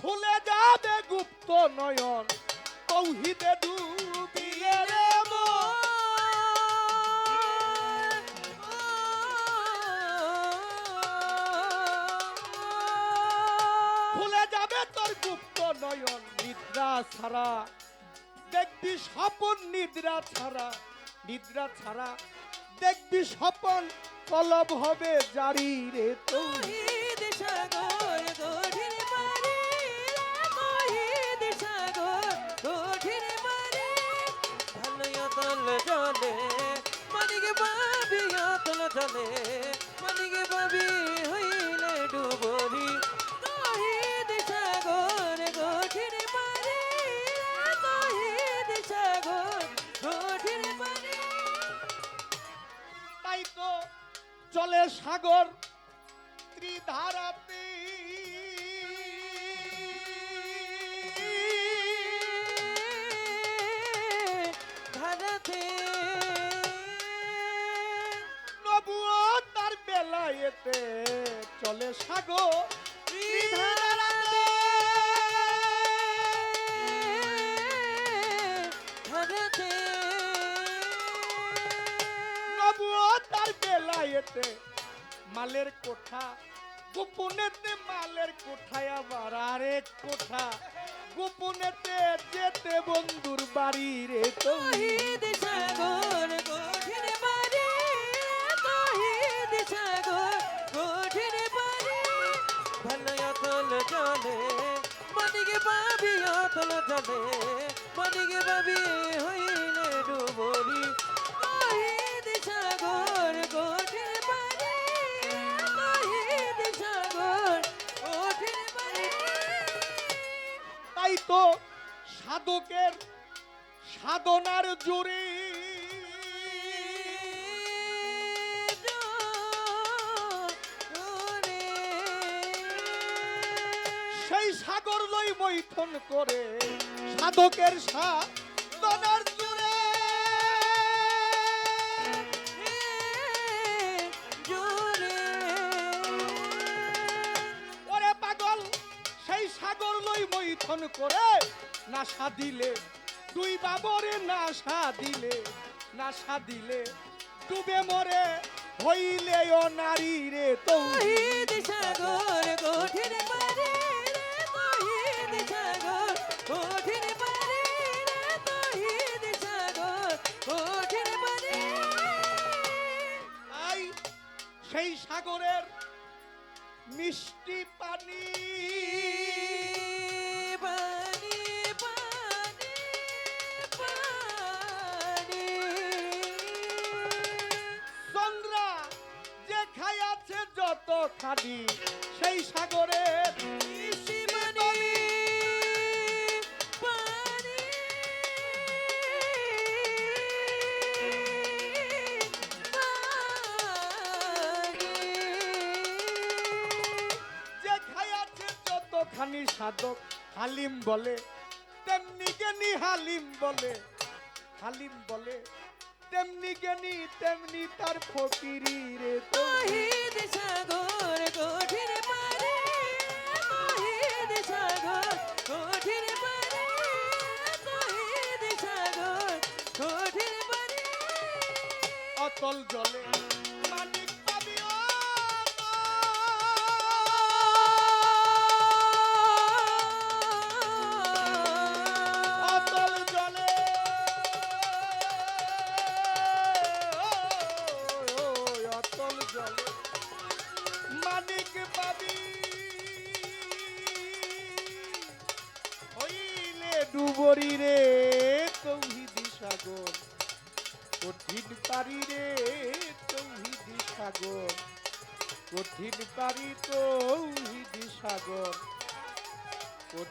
খুলে যাবে গুপ্ত নয়ন, তৌহিদে ডুবিয়ে রে খুলে যাবে তোর গুপ্ত নয়ন নিদ্রা ছাড়া। দেখবি স্বপন নিদ্রা ছাড়া নিদ্রা ছাড়া। দেখবি স্বপন কলব হবে জারি রে তৌহিদ জলে মানিকে ববি হইলে ডুবরি তহিদ সাগর গঠিন পারে দিশা গোর গঠিন পারে তাই তো চলে সাগর। চলে সাগর তার বেলায়েতে মালের কোঠা গোপনেতে মালের কোঠায় আবার আরেক কোঠা। গোপনেতে যেতে বন্ধুর বাড়ি রে তহিদ সাগর জলে মনিকে পাবি অতল জলে মনিকে পাবি হইলে ডুবরি সাগর গঠিন পারে পারে। তাই তো সাধকের সাধনার জোরে মৈথন করে সাধকের সাধনার জোরে। ওরে পাগল সেই সাগর লই মৈথন করে না সাদিলে দুই বাবরে না সাদিলে না সাদিলে ডুবে মরে হইলে ও নারী রে তো সাগর কঠিন সেই সাগরের মিষ্টি পানি। চন্দ্রা যে খাইয়াছে যত খানি সেই সাগরের যতখানি সাধক হালিম বলে তেমনি জ্ঞানী হালিম বলে হালিম বলে তেমনি জ্ঞানী তেমনি তার ফকিরি রে তহিদ সাগর কঠিন পারে তহিদ সাগর কঠিন পারে তহিদ সাগর কঠিন পারে। অতল জলে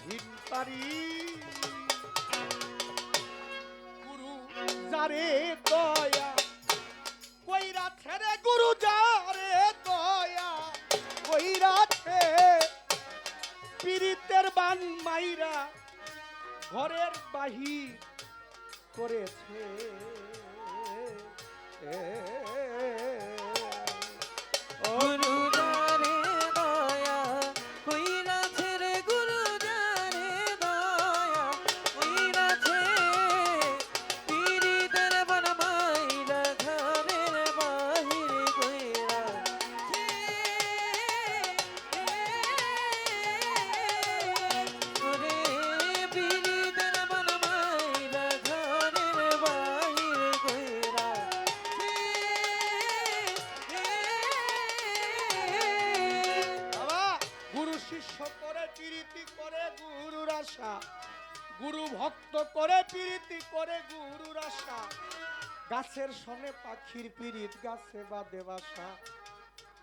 কঠিন পারি। গুরু যারে দয়া, কইরা ছেড়ে গুরু যারে দয়া, কইরা ছে পীড়িতের বান মাইরা ঘরের বাহির করেছে। গুরু গাছের সনে পাখির পিরিত গাছে বা দেবাসা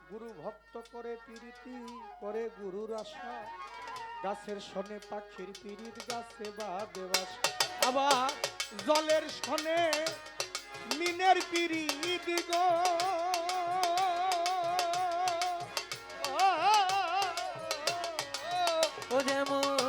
গুরু ভক্ত করে প্রীতি করে গুরুর আশা। গাছের সনে পাখির পিরিত গাছে বা দেবাসা আবার জলের সনে মিনের পিরিত গো। ও যেমন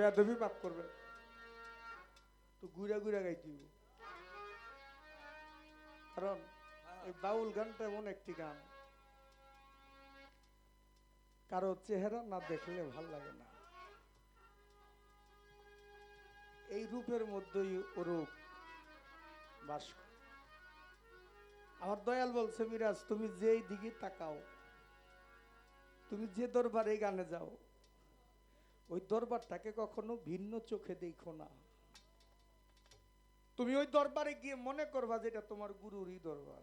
বেদবি পাপ করবে তো গুড়া গুড়া গাইতে। কারণ এই বাউল গানটা এমন একটি গান কারও চেহারা না দেখলে ভালো লাগে না এই রূপের মধ্যেই ওরূপ বাস। আমার দয়াল বলছে, মিরাজ, তুমি যেই দিকে তাকাও, তুমি যে দরবারে গানে যাও ওই দরবারটাকে কখনো ভিন্ন চোখে দেখো না। তুমি ওই দরবারে গিয়ে মনে করবা যেটা তোমার গুরুরই দরবার।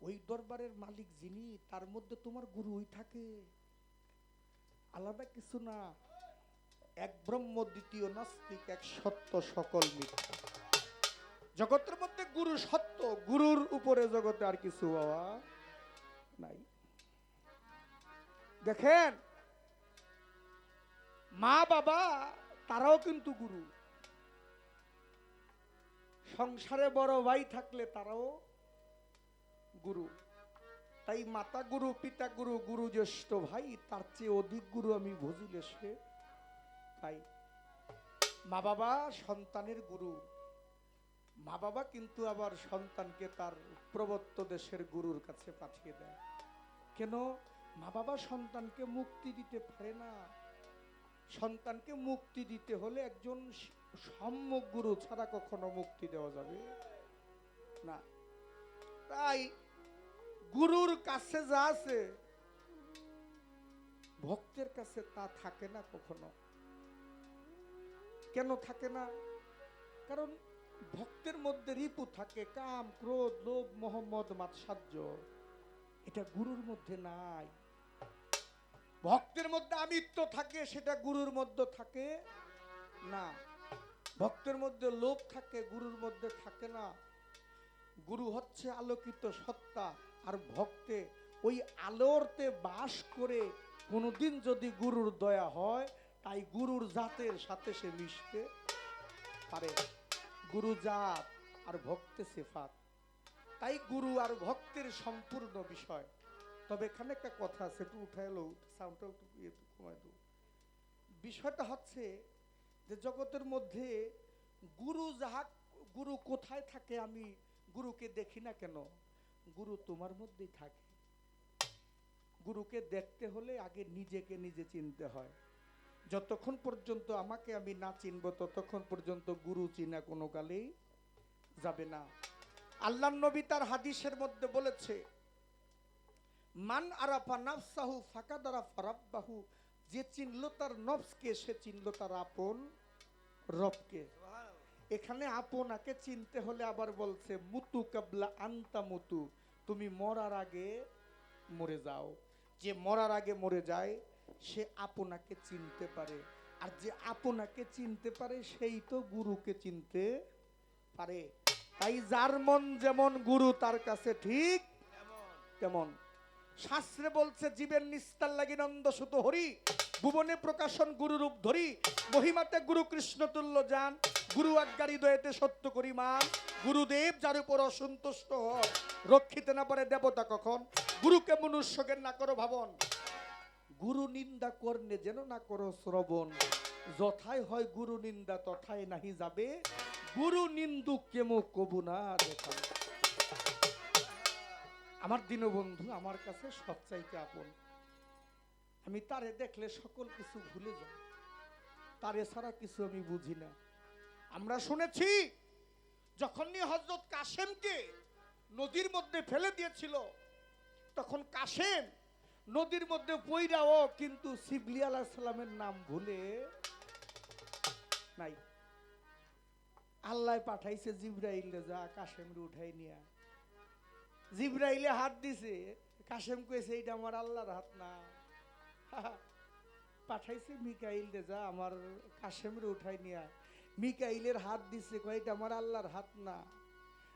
ওই দরবারের মালিক যিনি, তার মধ্যে তোমার গুরুই থাকে। আলাদা কিছু না। এক ব্রহ্ম, দ্বিতীয় নাস্তিক, এক সত্য, সকল মিথ্যা। জগতের মধ্যে গুরু সত্য, গুরুর উপরে জগতে আর কিছু বাবা নাই। দেখেন মা বাবা, তারাও কিন্তু গুরু। সংসারে বড় ভাই থাকলে তারাও গুরু। তাই মাতা গুরু, পিতা গুরু গুরু জ্যেষ্ঠ ভাই, তার চেয়ে অধিক গুরু আমি বুঝিলে সে তাই মা বাবা সন্তানের গুরু। মা বাবা কিন্তু আবার সন্তানকে তার প্রবত্ত দেশের গুরুর কাছে পাঠিয়ে দেয়। কেন? মা বাবা সন্তানকে মুক্তি দিতে পারে না। সন্তানকে মুক্তি দিতে হলে একজন সম্যক গুরু ছাড়া কখনো মুক্তি দেওয়া যাবে না। তাই গুরুর কাছে যা আছে, ভক্তের কাছে তা থাকে না কখনো। কেন থাকে না? কারণ ভক্তের মধ্যে রিপু থাকে, কাম, ক্রোধ, লোভ, মোহাম্মদ, মাৎসার্য। এটা গুরুর মধ্যে নাই। ভক্তের মধ্যে আমিত্ব থাকে, সেটা গুরুর মধ্যে থাকে না। ভক্তের মধ্যে লোভ থাকে, গুরুর মধ্যে থাকে না। গুরু হচ্ছে আলোকিত সত্তা, আর ভক্তে ওই আলোরতে বাস করে কোনোদিন যদি গুরুর দয়া হয়, তাই গুরুর জাতের সাথে সে মিশতে পারে। গুরু জাত আর ভক্তে সেফাত। তাই গুরু আর ভক্তের সম্পূর্ণ বিষয়। তবে এখানে একটা কথা আছে একটু উঠে এলো সাউন্ডটা একটু ইয়ে একটু কমায় দেবো বিষয়টা হচ্ছে যে জগতের মধ্যে গুরু যাহা, গুরু কোথায় থাকে আমি গুরুকে দেখি না কেন? গুরু তোমার মধ্যেই থাকে। গুরুকে দেখতে হলে আগে নিজেকে নিজে চিনতে হয়। যতক্ষণ পর্যন্ত আমাকে আমি না চিনব, ততক্ষণ পর্যন্ত গুরু চিনা কোনো কালেই যাবে না। আল্লাহ নবী তার হাদিসের মধ্যে বলেছে মান আরাফা নাফসাহু ফাকাদারা ফারাব্বাহু যে চিনল তার নফসকে সে চিনল তার আপন রবকে। এখানে আপনাকে চিনতে হলে আবার বলছে মুতু কাবলা আন্তা মুতু তুমি মরার আগে মরে যাও। যে মরার আগে মরে যায় সে আপনাকে চিনতে পারে। আর যে আপনাকে চিনতে পারে সেই তো গুরুকে চিনতে পারে। তাই যার মন যেমন গুরু তার কাছে ঠিক তেমন। শাস্ত্রে বলছে, জীবের নিস্তার লাগি নন্দ সুত হরি, ভুবনে প্রকাশন গুরুরূপ ধরি, মহিমাতে গুরু কৃষ্ণ তুল্য যান, গুরু আজ্ঞারি দয়েতে সত্য করি মান, গুরুদেব যার উপর অসন্তুষ্ট হয় রক্ষিতে না পারে দেবতা কখন, গুরুকে মনুষ্যকে না করো ভাবন। গুরু নিন্দা করনে যেন না করো শ্রবণ, যথায় হয় গুরু নিন্দা তথায় নাহি যাবে, গুরু নিন্দু কেমো কবু না দেখান। আমার দীনবন্ধু আমার কাছে সবচাইতে আপন। আমি তারে দেখলে সকল কিছু ভুলে যাই। তারে ছাড়া কিছু আমি বুঝি না। আমরা শুনেছি যখন হজরত কাশেমকে নদীর মধ্যে ফেলে দিয়েছিল, তখন কাশেম নদীর মধ্যে পইরাও কিন্তু শিবলি আলাহ সালামের নাম ভুলে নাই। আল্লাহ পাঠাইছে জিব্রাইলে যা কাশেমরে উঠাই নিয়া। জিব্রাইলে হাত দিছে। কাশেম কইছে, এইটা আমার আল্লাহর হাত না। পাঠাইছে মিকাইল দে, যা, আমার কাশেমরে উঠাই নিয়া। মিকাইলের হাত দিছে কয়টা আমার আল্লাহর হাত না।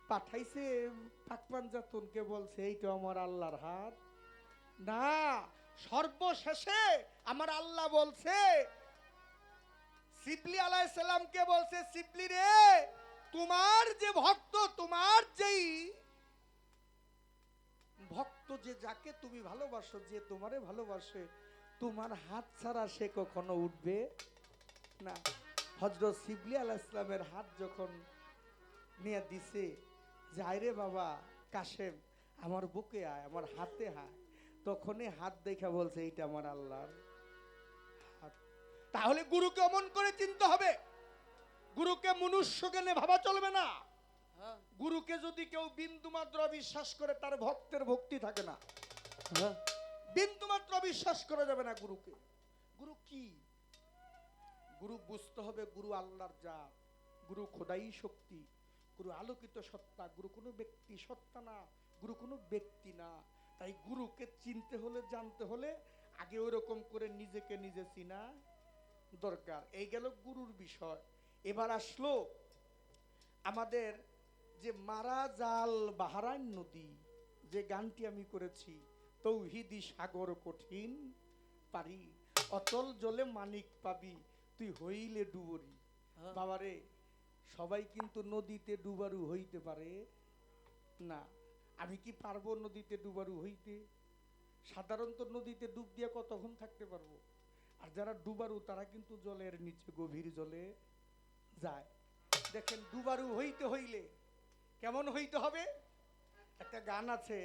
পাঠাইছে পাকপান জাতনকে, বলছে, এইটা আমার আল্লাহর হাত না। সর্বশেষে আমার আল্লাহ বলছে, সিবলি আলাইসাল্লামকে বলছে, সিবলি রে, তোমার যে ভক্ত, তোমার যেই ভক্ত যে যাকে তুমি ভালোবাসো, যে তোমারে ভালোবাসে, তোমার হাত ছাড়া সে কখনো উঠবে না। হজরত শিবলি আলাহ ইসলামের হাত যখন নিয়ে দিছে, যাই রে বাবা, কাশেম, আমার বুকে আয়, আমার হাতে হায় তখনই হাত দেখা বলছে, এইটা আমার আল্লাহর তাহলে গুরুকে অমন করে চিনতে হবে। গুরুকে মনুষ্য জ্ঞানে ভাবা চলবে না। গুরুকে যদি কেউ বিন্দু মাত্র বিশ্বাস করে তার ভক্তের ভক্তি থাকে না। হ্যাঁ। বিন্দু মাত্র বিশ্বাস করা যাবে না গুরুকে। গুরু কি? গুরু বুঝতে হবে গুরু আল্লাহর জাত। গুরু খোদাই শক্তি। গুরু আলোকিত সত্তা। গুরু কোনো ব্যক্তি সত্তা না। গুরু কোনো ব্যক্তি না। তাই গুরুকে চিনতে হলে জানতে হলে আগে ওরকম করে নিজেকে নিজে চিনা দরকার। এই গেল গুরুর বিষয়। এবার আসলো আমাদের যে মারা জাল বাহারাইন নদী যে গানটি আমি করেছি তৌহিদি সাগর কঠিন পারি অতল জলে মানিক পাবি তুই হইলে ডুবরি। হ্যাঁ। বাবারে সবাই কিন্তু নদীতে ডুবারু হইতে পারে না। আমি কি পারব নদীতে ডুবারু হইতে? সাধারণত নদীতে ডুব দিয়ে কতক্ষণ থাকতে পারব? আর যারা ডুবারু তারা কিন্তু জলের নিচে গভীর জলে যায়। দেখেন ডুবারু হইতে হইলে কেমন হইতে হবে? একটা গান আছে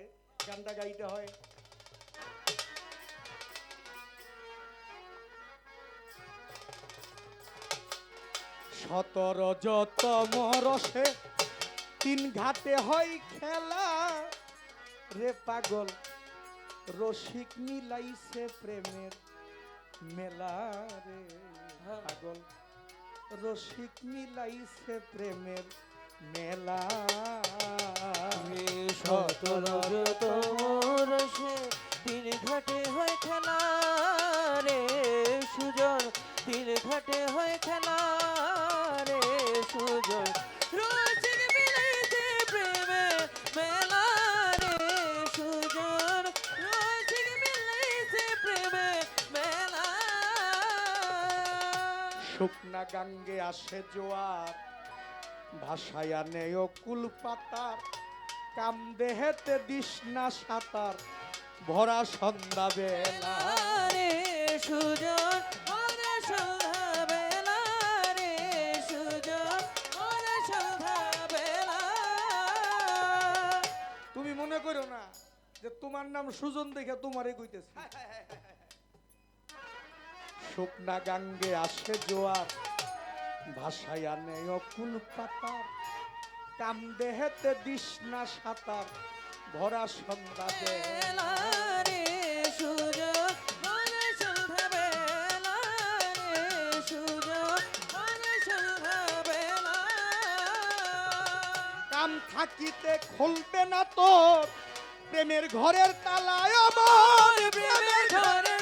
গানটা গাইতে হয়। সতর যত মরসে তিন ঘাটে হয় খেলা। রে পাগল রসিক মিলাইছে প্রেমের মেলা রে। হ্যাঁ। পাগল রসিক মিলাইছে প্রেমের মেলা। সতর তোর সে তিন ঘাটে হয় খেলা রে সুজন তিন ঘাটে হয় খেলা রে সুজন রসিক মিলাইছে প্রেমে মেলা রে সুজন রসিক মিলাইছে প্রেমে মেলা। শুকনা গাঙ্গে আসে জোয়ার। ভাসায়া নেয় কুল পাতার কাম দেহেতে দিস না সাঁতার। ভরা সন্ধ্যা বেলা রে সুজন ওরে সন্ধ্যা বেলা রে সুজন ওরে সন্ধ্যা বেলা তুমি মনে করো না যে তোমার নাম সুজন দেখে তোমারে কইতেছে? শুকনা গাঙ্গে আসে জোয়ার ভাসায়া নেয় কুল পাতার। কাম দেহেতে দিস না সাঁতার। ভরা সন্ধ্যা বেলা বেলা রে সুজন ওরে সন্ধ্যা বেলা রে সুজন ওরে সন্ধ্যা বেলা। কাম থাকিতে খুলবে না তোর। প্রেমের ঘরের তালায় আমার প্রেমের ঘরে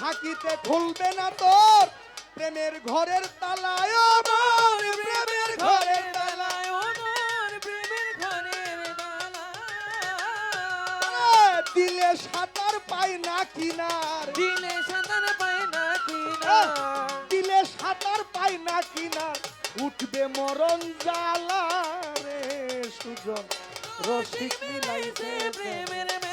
থাকিতে খুলবে না তোর। প্রেমের ঘরের তালায় আমার প্রেমের ঘরের তালায় দিলে সাঁতার পাই না কিনার। দিলে সাঁতার পায় না কিনা দিলে সাঁতার পাই না কিনার। উঠবে মরণ জ্বালা রে সুজন রসিক মিলাইছে প্রেম প্রেমের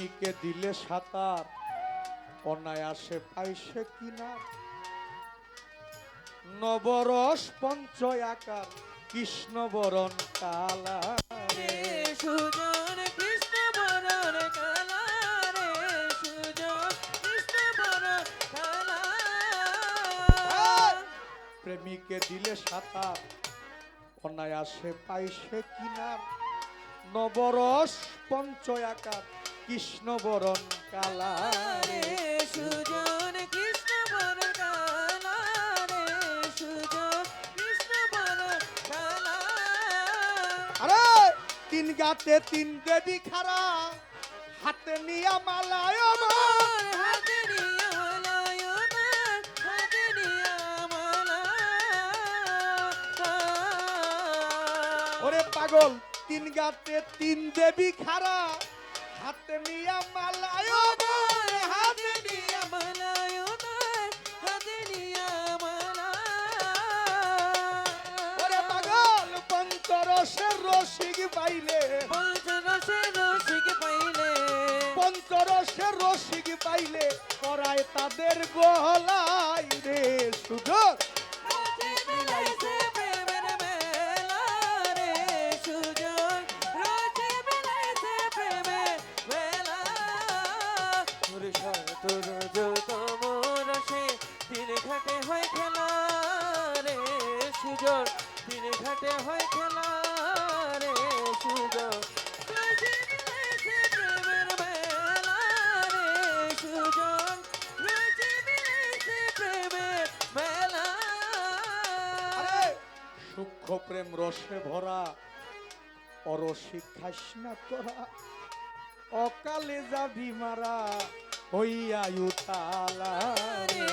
প্রেমিকে দিলে সাঁতার অনায়াসে পাইছে কিনা নবরস পঞ্চয় আকার কৃষ্ণ বরণ কালা রে। সুজন কৃষ্ণ কালা রে। সুজন কৃষ্ণ বরণ কালা প্রেমিকে দিলে সাঁতার অনায়াসে পাইছে কিনার। নবরস পঞ্চয় আকার কৃষ্ণ বরণ কালা রে সুজন কৃষ্ণ বরণ কালা রে সুজন কৃষ্ণ বরণ কালা আরে তিন গাতে তিন দেবী খারা হাতে নিয়া মালায় আমার। আমার হাতে নিয়ে হলায় ওনার হাতে নিয়ে মালা ওরে পাগল তিন গাতে তিন দেবী খারা হাতে নিয়া মালায় আমার হাতে নিয়া ওরে পাগল পঞ্চরসের রসিক পাইলে। পঞ্চরসের রসিক পাইলে। করায় তাদের গলায় রে সুযোগ। সুজন দিন ঘাটে হয় খেলা রে সূক্ষ্ম প্রেম রসে ভরা অরসিক খাস না তোরা। অকালে যাবি মারা হইয়া উতালা রে